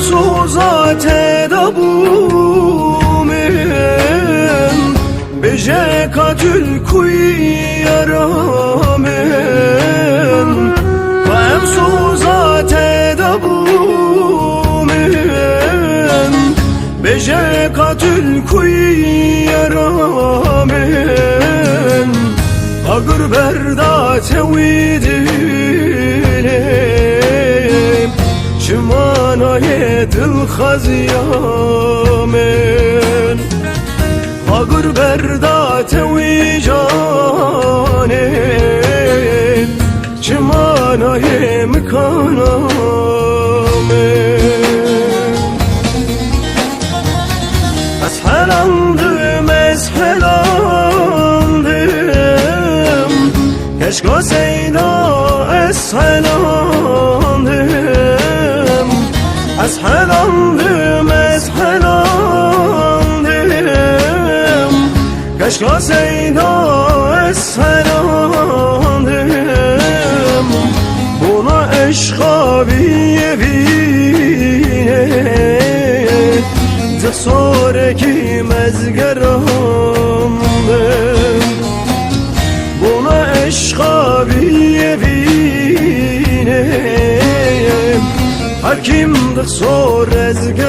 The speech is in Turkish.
سوزات دبومم به جکاتل کوی یارامم و سوزات دبومم به جکاتل کوی یارامم اگر بردات ویدیم شما katül kuyaramen Agır berda tevidilim Şımana yedil khazyamen Agır berda tevicanem Çımana yemkanamen Eshelandım, eshelandım Keşke seyda eshelandım Eshelandım, eshelandım Keşke seyda eshelandım Buna eşka biyevine Cesareki mezgerandım Hakimdir sor ezgerandım